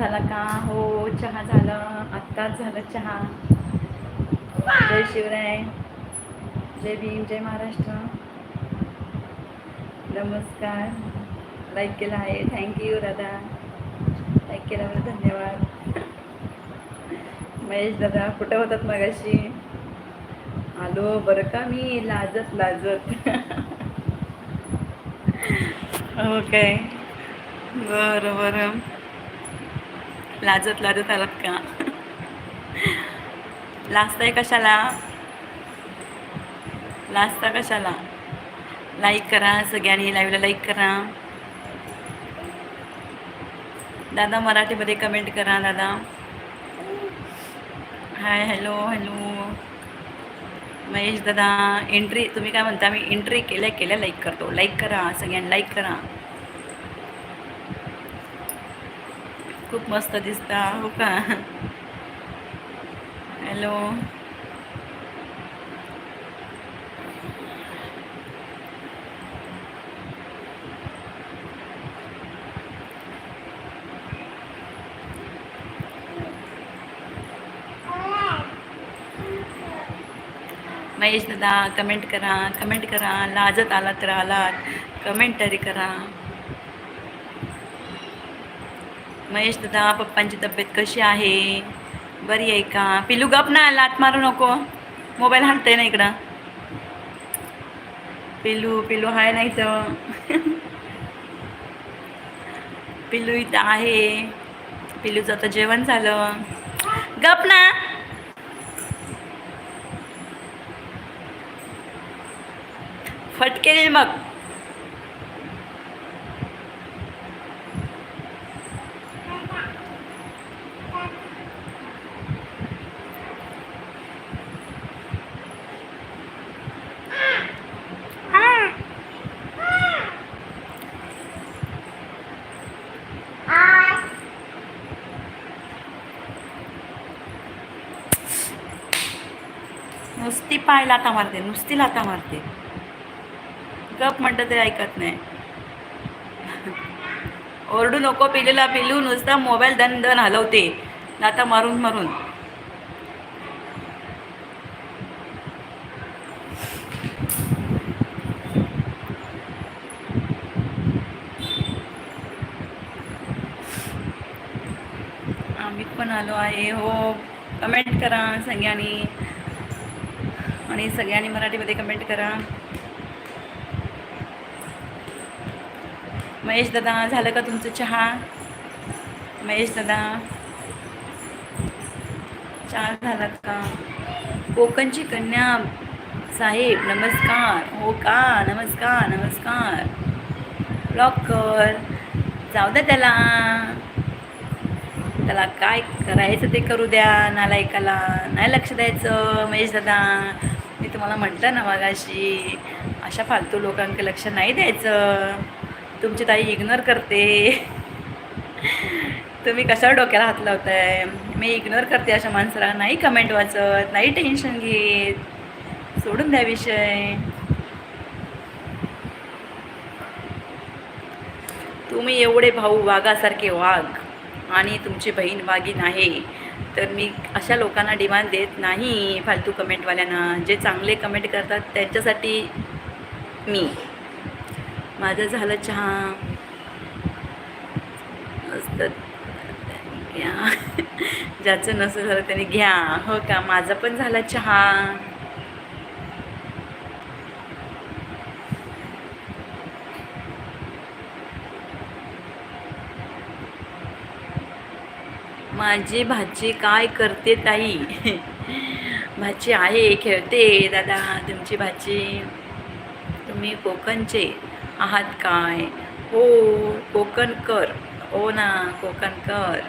झाला का? हो चहा झालं. आत्ताच झालं चहा. जय शिवराय. जय भीम जय महाराष्ट्र. नमस्कार. लाईक केला आहे. थँक्यू दादा लाईक केल्यावर धन्यवाद. महेश दादा कुठं होतात मगाशी? आलो. बरं का मी? लाजत लाजत. हो काय? बरं बरं. लाजत लाजत आलात का लाजताय कशाला लाजता कशाला लाईक करा सगळ्यांनी लाईव्हला लाईक करा दादा मराठीमध्ये कमेंट करा दादा. हाय हॅलो हॅलो महेश दादा एंट्री तुम्ही काय म्हणता? मी एंट्री केल्या केल्या लाईक करतो. लाईक करा सगळ्यांनी लाईक करा खूप मस्त दिसता हो का? हॅलो. महेश दादा कमेंट करा कमेंट करा. लाजत आलात तर आलात. कमेंट तरी करा. महेश दादा पप्पांची तब्येत कशी आहे? बरी आहे का? पिलू गप ना लात मारू नको. मोबाईल हाणते ना इकडं. पिलू पिलू हाय नाही तर पिलू इथं आहे. पिलूचं आता जेवण झालं. गप ना. फटके मग नुसती पाय लाता मारते नुसती लाता मारते. गप म्हणतं ते ऐकत नाही. ओरडू नको पिलेला पिलू नुसता मोबाईल दन दन हलवते. लाता मारून मारून. आम्ही पण आलो आहे. हो कमेंट करा सगळ्यांनी आणि सगळ्यांनी मराठीमध्ये कमेंट करा. महेश दादा झालं का तुमचं चहा? महेश दादा चहा झाला का? कोकणची कन्या साहेब नमस्कार. हो का? नमस्कार नमस्कार. ब्लॉक कर. जाऊ द्या त्याला. त्याला काय करायचं ते करू द्या नालायकाला. नाही लक्ष द्यायचं महेश दादा. मी तुम्हाला म्हटलं ना मगाशी अशा फालतू लोकांकडे लक्ष नाही द्यायचं. तुमची ताई इग्नोर करते. तुम्ही कशावर डोक्याला हात लावताय? मी इग्नोर करते अशा माणसाला. नाही कमेंट वाचत नाही टेन्शन घेत. सोडून द्या विषय. तुम्ही एवढे भाऊ वाघासारखे वाघ आणि तुमची बहीण वाघीण आहे तर मी अशा लोकांना डिमांड देत नाही फालतू कमेंटवाल्यांना. जे चांगले कमेंट करतात त्यांच्यासाठी मी. माझं झालं चहा. असतं घ्या. ज्याचं नसं झालं त्याने घ्या. हो का? माझा पण झाला चहा. माझी भाची काय करते ताई? भाची आहे खेळते. दादा तुमची भाची? तुम्ही कोकणचे आहात काय? हो कोकणकर हो ना कोकणकर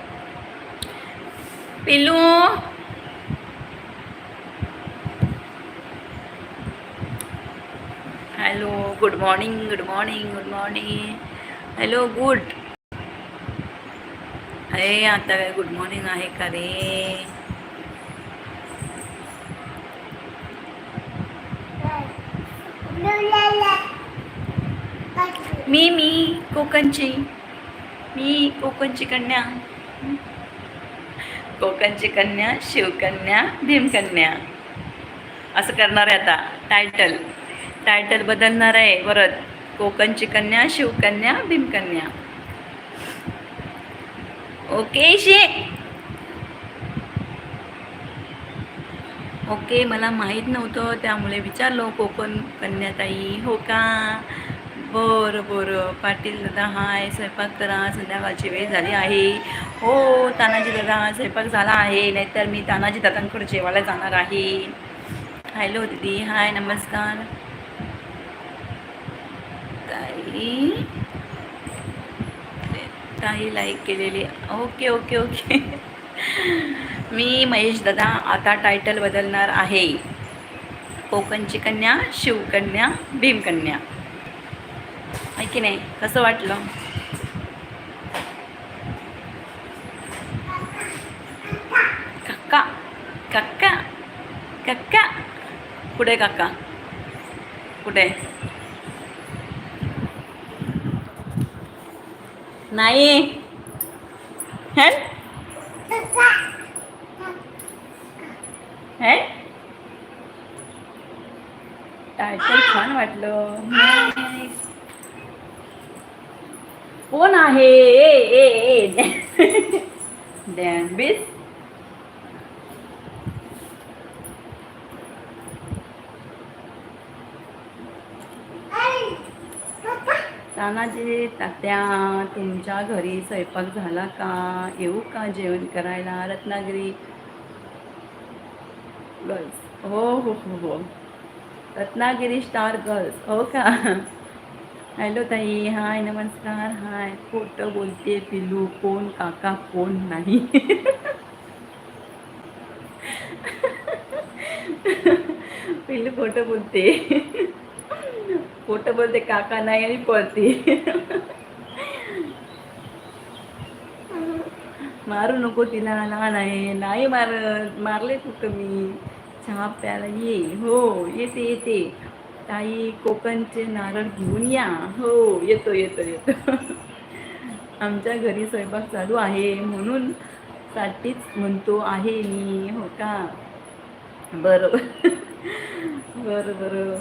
पिलू hello good morning good morning good morning. Hello good. अरे आता काय गुड मॉर्निंग आहे का रे? मी मी कोकणची. मी कोकणची कन्या. कोकणची कन्या शिवकन्या भीमकन्या. असं करणार आहे आता टायटल टायटल बदलणार आहे परत कोकणची कन्या शिवकन्या भीमकन्या. ओके शे ओके मला माहीत नव्हतं त्यामुळे विचारलो कोकण कन्याताई. हो का? बरं बरं. पाटील दादा हाय. स्वयंपाक करा. संध्याकाळची वेळ झाली आहे. हो तानाजी दादा स्वयंपाक झाला आहे. नाहीतर मी तानाजी दादांकडे जेवायला जाणार आहे. हॅलो दीदी. हाय नमस्कार. ताई. काही लाईक केलेली. ओके ओके ओके मी महेश दादा आता टायटल बदलणार आहे. कोकणची कन्या शिवकन्या भीमकन्या आहे की नाही? कसं वाटलं? काका काका काका. कुठे काका? कुठे? नाही है है टायटल छान वाटलं Nice. कोण आहे ए ए ए डॅम्बिस तानाजी तात्या तुमच्या घरी स्वयंपाक झाला का? येऊ का जेवण करायला? रत्नागिरी? गर्ल्स. हो हो हो हो. Ratnagiri star girls. हो का? हॅलो ताई. हाय नमस्कार. हाय. खोटं बोलते पिलू. कोण काका? कोण नाही? पिल्लू खोटं बोलते. खोटं बोलते काका नाही आणि पळते. मारू नको तिला लहान आहे. नाही मार मारले कुठं मी चहा प्यायला ये. हो येते येते. ताई कोकणचे नारळ घेऊन या. हो येतो येतो येतो. आमच्या घरी स्वयंपाक चालू आहे. म्हणून साठीच म्हणतो आहे मी. हो का? बरं. बरं बरं.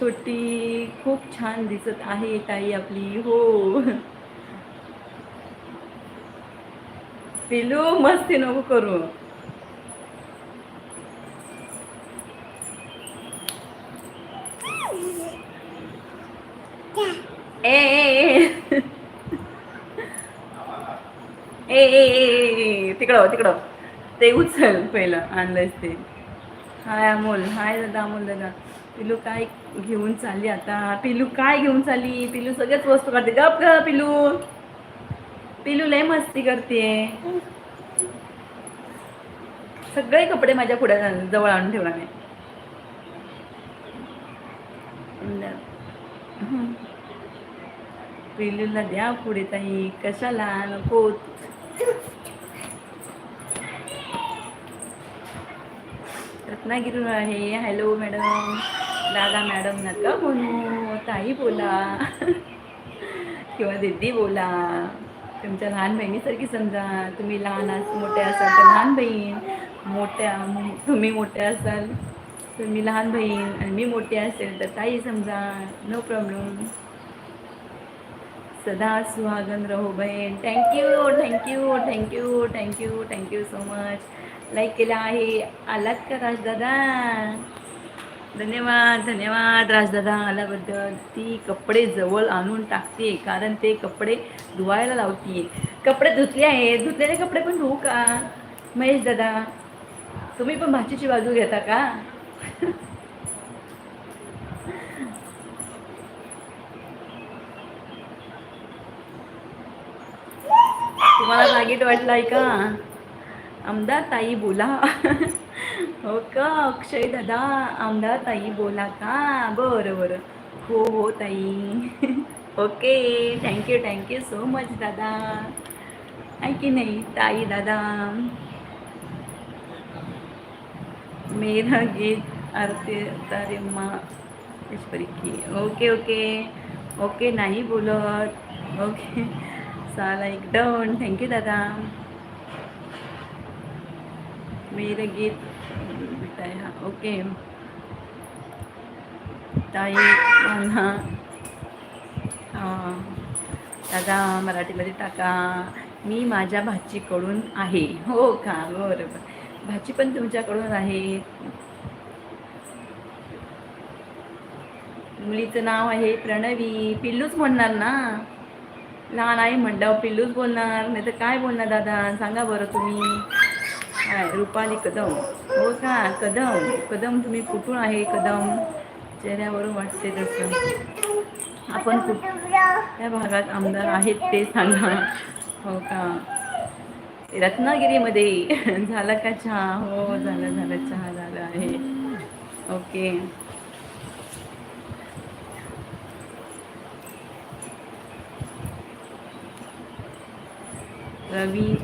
छोटी खूप छान दिसत आहे ताई आपली. हो. पिलू मस्ती नको करू. ए ए तिकडं तिकडं. ते उचल पहिलं आणलंयस ते. हाय अमोल हाय दादा अमोल दादा. पिलू काय घेऊन चालली आता? पिलू काय घेऊन चालली? पिलू सगळ्याच वस्तू काढते गप ग पिलू. पिलू लय मस्ती करते. सगळे कपडे माझ्या पुढे जवळ आणून ठेवला मी पिलूला द्या पुढे ताई. कशाला? नको. रत्नागिरी आहे. हॅलो मॅडम दादा मॅडम नका म्हणू ताई बोला. किंवा दीदी बोला. तुमच्या लहान बहिणीसारखी समजा तुम्ही लहान अस मोठे असाल तर लहान बहीण मोठ्या तुम्ही मोठे असाल तर मी लहान बहीण आणि मी मोठी असेल तर ताई समजा नो प्रॉब्लेम सदा सुहागन रहो बहीण. Thank you thank you thank you thank you thank you so much like केला आहे आलात का राजदादा धन्यवाद धन्यवाद राजदादा आल्याबद्दल. ती कपडे जवळ आणून टाकते कारण ते कपडे धुवायला लावते कपडे धुतले आहे धुतलेले कपडे पण धुवू का? महेश दादा तुम्ही पण भाचीची बाजू घेता का? तुम्हाला रागीट वाटलाय का? आमदार ताई बोला. हो का? अक्षय दादा आमदार ताई बोला का? बरं बरं. हो हो ताई. Okay. Thank you thank you so much दादा. आहे की नाही ताई दादा? मेरा गीत आरती तारे मा की. Okay okay. ओके नाही बोलत. ओके. चाला एकदम. थँक्यू दादा. मेरं गीत बेटा हा ओके. ताई पुन्हा दादा मराठीमध्ये टाका. मी माझ्या भाचीकडून आहे. हो का? बरोबर. भाची पण तुमच्याकडून आहे. मुलीचं नाव आहे प्रणवी. पिल्लूच म्हणणार ना? लहान आहे म्हणल्यावर पिल्लूच बोलणार नाही तर काय बोलणार दादा? सांगा बरं तुम्ही. काय रुपाली कदम. हो का? कदम. कदम तुम्ही कुठून आहे? कदम. चेहऱ्यावरून वाटते तसं आपण कुठ त्या भागात आमदार आहेत ते सांगा. हो का? रत्नागिरीमध्ये. झालं का चहा? हो झालं झालं. चहा झालं आहे. ओके. रवी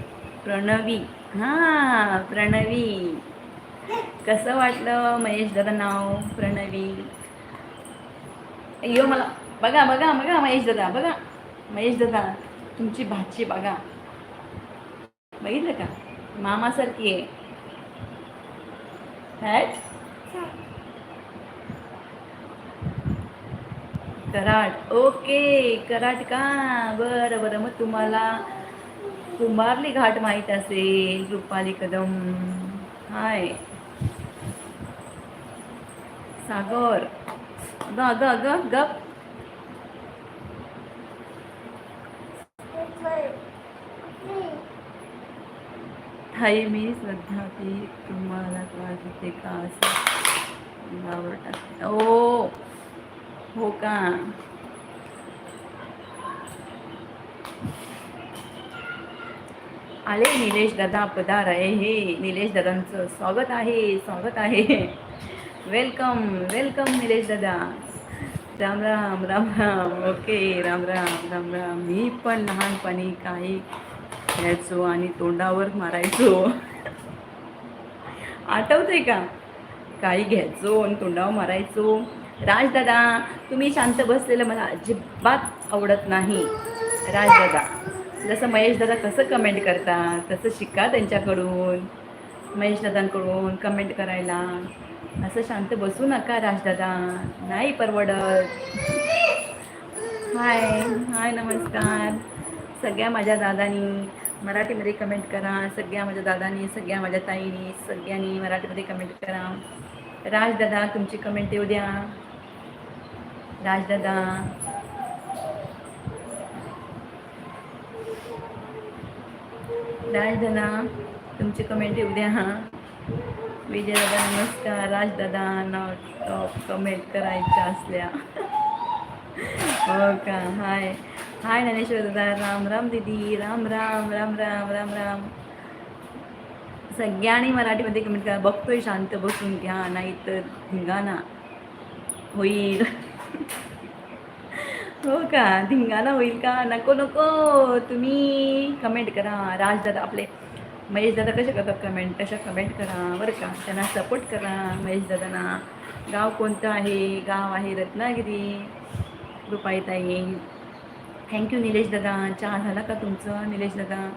प्रणवी. हां प्रणवी. कसं वाटलं महेश दादा नाव प्रणवी? यो मला बघा बघा बघा महेश दादा बघा. महेश दादा तुमची भाची बघा. बघितलं का? मामासारखी आहे. हॅट कराट ओके कराट का? बरं बरं. मग तुम्हाला कुंभारली घाट माहीत असेल रुपाली कदम हाय. सागर. अगं अगं अगं गप हाय मी श्रद्धा ती तुम्हाला त्रास देते का असं? ओ हो का? आले निलेश दादा पदार आहे. हे निलेश दादांचं स्वागत आहे स्वागत आहे. वेलकम वेलकम निलेश दादा. राम राम राम राम. ओके राम राम राम राम. मी पण लहानपणी काही घ्यायचो आणि तोंडावर मारायचो. आठवतंय का? काही घ्यायचो आणि तोंडावर मारायचो. राजदादा तुम्ही शांत बसलेलं मला अजिबात आवडत नाही. राजदादा जसं महेश दादा कसं कमेंट करतात तसं शिका त्यांच्याकडून महेश दादांकडून कमेंट करायला. असं शांत बसू नका राजदादा नाही परवडत. हाय हाय नमस्कार. सगळ्या माझ्या दादानी मराठीमध्ये कमेंट करा. सगळ्या माझ्या दादानी सगळ्या माझ्या ताईनी सगळ्यांनी मराठीमध्ये कमेंट करा. राजदादा तुमची कमेंट येऊ द्या. राजदादा राजदादा तुमची कमेंट येऊ द्या हां. विजयदादा नमस्कार. राजदादा नॉट टॉप कमेंट करायच्या असल्या. हो का? हाय. हाय ज्ञानेश्वर दादा. राम राम दीदी. राम राम राम राम राम राम. सगळ्यांनी मराठीमध्ये कमेंट करा. बघतोय शांत बसून. घ्या नाहीतर धिंगाणा होईल. हो का? धिंगाणा होईल का? नको नको. तुम्ही कमेंट करा. राजदादा आपले. महेश दादा कसे करतात कमेंट तशा कमेंट करा. बरं का? त्यांना सपोर्ट करा महेश दादांना. गाव कोणतं आहे? गाव आहे रत्नागिरी. रुपाईताई थँक्यू निलेश दादा. चहा झाला का तुमचं निलेश दादा?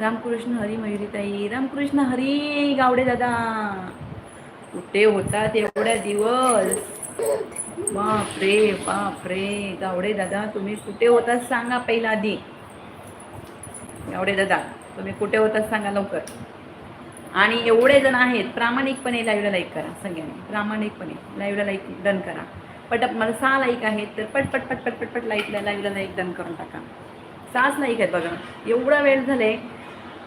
रामकृष्ण हरी मयुरीताई रामकृष्ण हरी गावडे दादा. कुठे होतात एवढ्या दिवस? बापरे बापरे. गावडे दादा तुम्ही कुठे होतात सांगा पहिला आधी गावडे दादा तुम्ही कुठे होतात सांगा लवकर. आणि एवढे जण आहेत प्रामाणिकपणे लाईव्हला लाईक करा सगळ्यांनी. प्रामाणिकपणे लाईव्हला लाईक डन करा. पट मला सहा लाईक आहेत तर पट पट पट पट लाईकला लाईव्हला लाईक डन करून टाका. सहाच लाईक आहेत बघा. एवढा वेळ झाले.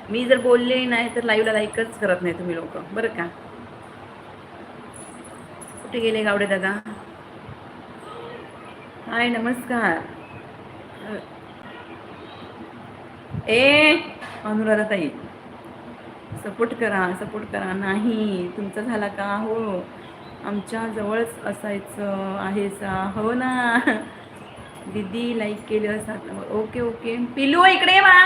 मी जर बोलले नाही तर लाईव्हला लाईकच करत नाही तुम्ही लोक. बरं का? कुठे गेले गावडे दादा? हाय नमस्कार. ए अनुराधा ताई सपोर्ट करा सपोर्ट करा. नाही तुमचा झाला का? हो आमच्या जवळच असायचं आहे सा. हो ना. दीदी लाईक केलं असतात. Okay okay. पिलू इकडे वा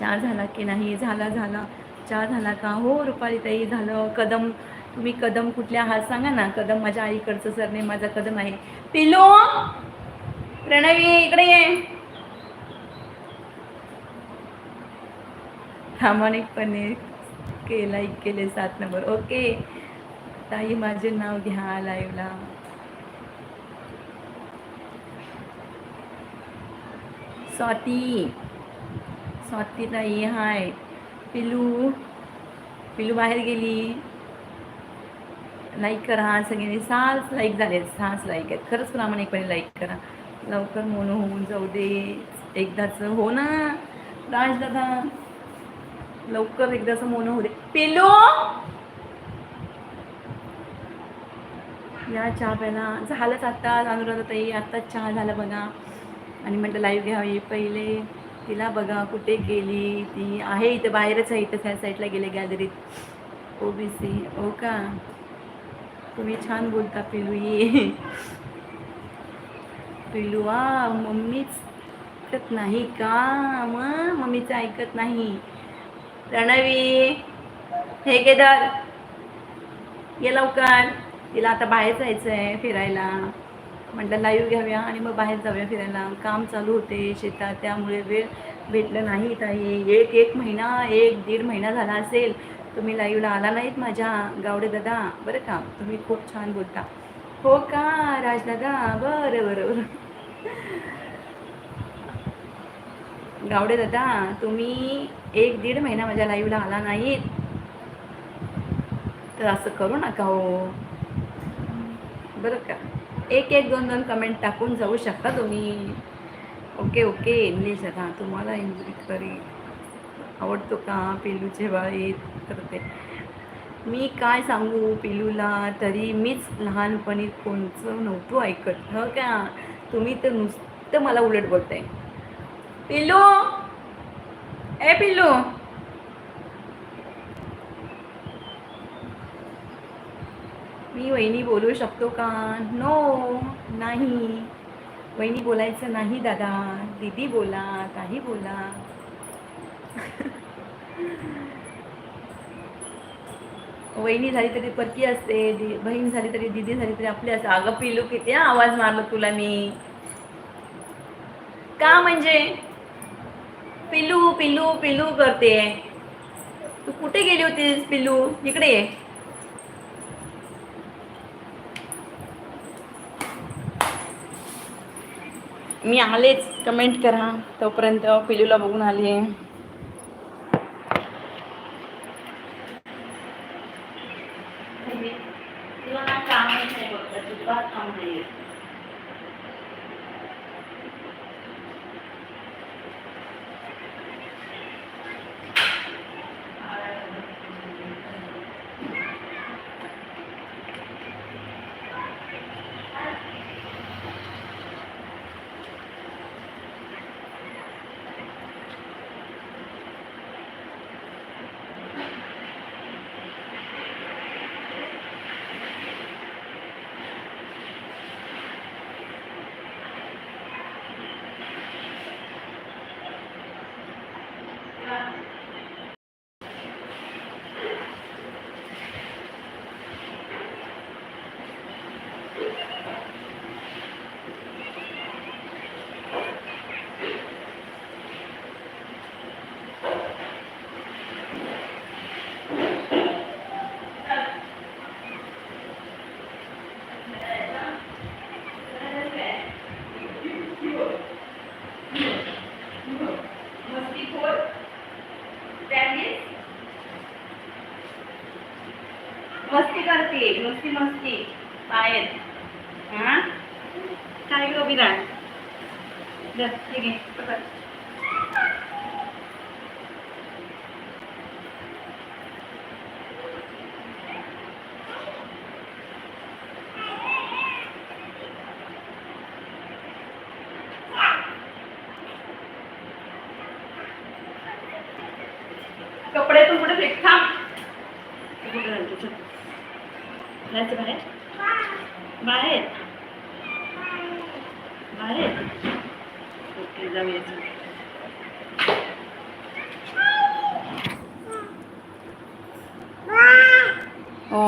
चहा झाला की नाही? झाला झाला. चहा झाला का? हो रुपाली ताई झालं. कदम तुम्ही कदम कुठल्या आहात सांगा ना. कदम माझ्या आईकडचं सरने माझा कदम आहे. पिलू प्रणवी इकडे ये. प्रामाणिकपणे के लाईक केले सात नंबर. ओके. ताई माझे नाव घ्या लाईव्हला स्वाती. स्वाती ताई हाय पिलू पिलू बाहेर गेली. लाईक करा सगळ्यांनी सहाच लाईक झाले सहाच लाईक आहेत. खरंच प्रामाणिकपणे लाईक करा. लवकर मोनो होऊन जाऊ दे. एकदाच हो ना राजदादा. लवकर एकदाच मोनो होऊ दे. पेलो या चहा प्याला झालंच आत्ता अनुराधाताई आत्ताच चहा झाला बघा. आणि म्हटलं लाईव्ह घ्यावी पहिले. तिला बघा कुठे गेली ती? आहे इथं बाहेरच आहे इथं त्या साईडला गेले गॅलरीत ओ बी सी हो का? तुम्ही छान बोलता पिलू ये. पिलू वा मम्मीच ऐकत नाही का? मग मम्मीचं ऐकत नाही. प्रणवी हे केदार ये लवकर. तिला आता बाहेर जायचं आहे फिरायला. म्हटलं लाईव्ह घ्याव्या आणि मग बाहेर जाऊया फिरायला. काम चालू होते शेतात त्यामुळे वेळ भेटलं नाही ताई. एक एक महिना एक दीड महिना झाला असेल. तुम्ही लाईव्हला आला नाहीत माझ्या गावडे दादा. बरं का? तुम्ही खूप छान बोलता. हो का राजदादा बरं बरं बरं. गावडे दादा तुम्ही एक दीड महिना माझ्या लाईव्हला आला नाहीत. तर असं करू नका हो. बरं का? एक एक दोन दोन कमेंट टाकून जाऊ शकता तुम्ही. Okay okay. इंग्लिश दादा तुम्हाला इंग्लिश तरी आवडतो का? पेलूचे बाळीत करते. मी काय सांगू पिलूला तरी मीच लहानपणी कोणचं नव्हतं ऐकत. ह का? तुम्ही तर नुसतं मला उलट बोलताय. पिलू ए पिल्लू! मी वहिनी बोलू शकतो का? नो नाही. वहिनी बोलायचं नाही दादा. दीदी बोला काही बोला. वहिनी झाली तरी परकी असते दी बहीण झाली तरी दिदी झाली तरी आपली असते अगं पिलू किती हा आवाज मारलो तुला मी. का म्हणजे? पिलू पिलू पिलू करते. तू कुठे गेली होतीस पिलू? इकडे ये. मी आलेच. कमेंट करा. तोपर्यंत पिलूला बघून आले आहे करते नुसती मस्ती बाहेर हा काय गं विराट जा, हे घे, पकड. फेक थांब कुठं राहिलं तुझं? जायचं बाहेर बाहेर बाहेर ओके जाऊया चल. हो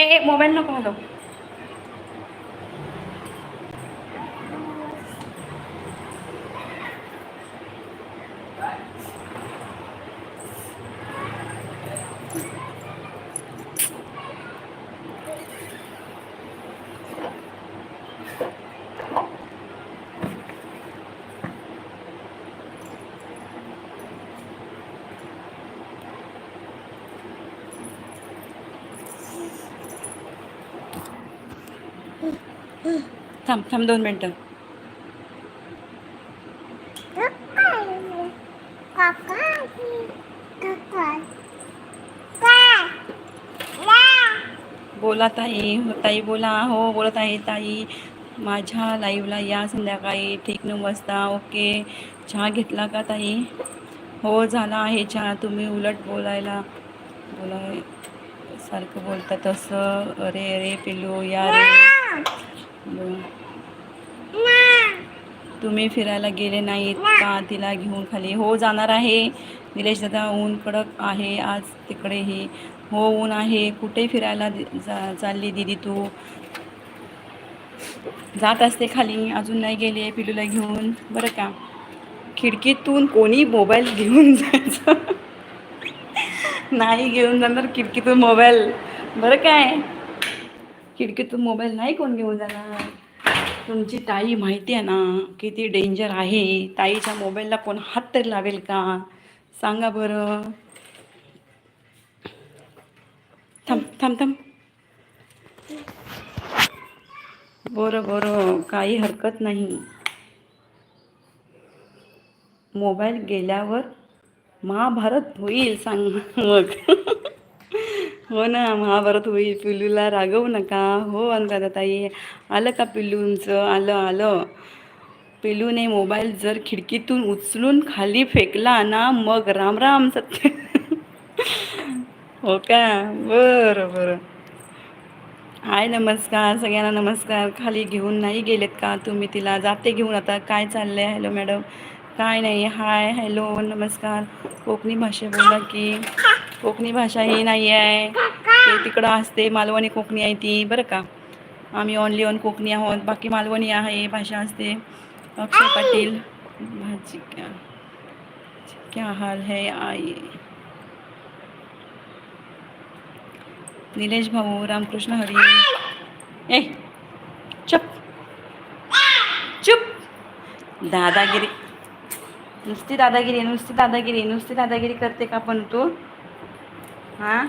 ए ए मोबाईल नको हलव थांब थांब दोन मिनटं. बोला ताई हो ताई बोला हो बोलत आहे ताई. माझ्या लाईव्हला या संध्याकाळी. ठीक नऊ वाजता ओके. चहा घेतला का ताई? हो झाला आहे चहा. तुम्ही उलट बोलायला बोलाय सारखं बोलता तसं. अरे अरे पिल्लू या रे. बोल. तुम्ही फिरायला गेले नाहीत का? तिला घेऊन खाली. हो जाणार आहे. निलेश दादा ऊन कडक आहे. आज तिकडेही हो. ऊन आहे. कुठे फिरायला जा चालली दिदी तू? जात असते खाली. अजून नाही गेली पिलूला घेऊन. बरं का? खिडकीतून कोणी मोबाईल घेऊन जायचं? नाही घेऊन जाणार खिडकीतून मोबाईल. बरं काय? खिडकीतून मोबाईल नाही कोण घेऊन जाणार? तुमची ताई माहिती आहे ना किती डेंजर आहे. ताईच्या मोबाईलला कोण हात तरी लावेल का? सांगा बरं. थांब थांब थांब. बरं बरं. काही हरकत नाही. मोबाईल गेल्यावर महाभारत होईल सांग मग. हो ना महाभारत होईल पिल्लूला रागवू नका. हो ताई आलं का पिल्लूंचं आलं आलं. पिल्लूने मोबाईल जर खिडकीतून उचलून खाली फेकला ना मग राम राम सत्य. हो का? बरं बरं. हाय नमस्कार. सगळ्यांना नमस्कार. खाली घेऊन नाही गेलेत का तुम्ही तिला? जाते घेऊन आता. काय चाललंय? Hello madam. काय नाही हाय हॅलो नमस्कार. कोकणी भाषा बोला की. कोकणी भाषा ही नाही आहे ते तिकडं असते मालवणी कोकणी आहे ती बरं का? आम्ही ऑनली ऑन कोकणी आहोत. बाकी मालवणी आहे भाषा असते. अक्षय पाटील भाजी क्या क्या हाल है आई? निलेश भाऊ रामकृष्ण हरी. ए चुप. चुप. दादागिरी. नुसती दादागिरी नुसती दादागिरी नुसती दादागिरी करते का पण तू? हां?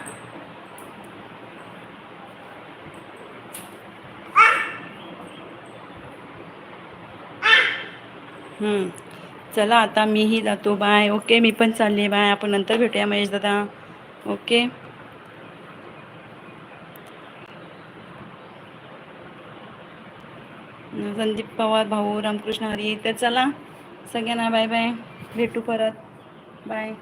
चला आता मीही जातो बाय. ओके मी पण चालले बाय. आपण नंतर भेटूया महेश दादा. ओके? संदीप पवार भाऊ रामकृष्ण हरी. तर चला सगळ्यांना बाय बाय. भेटू परत. बाय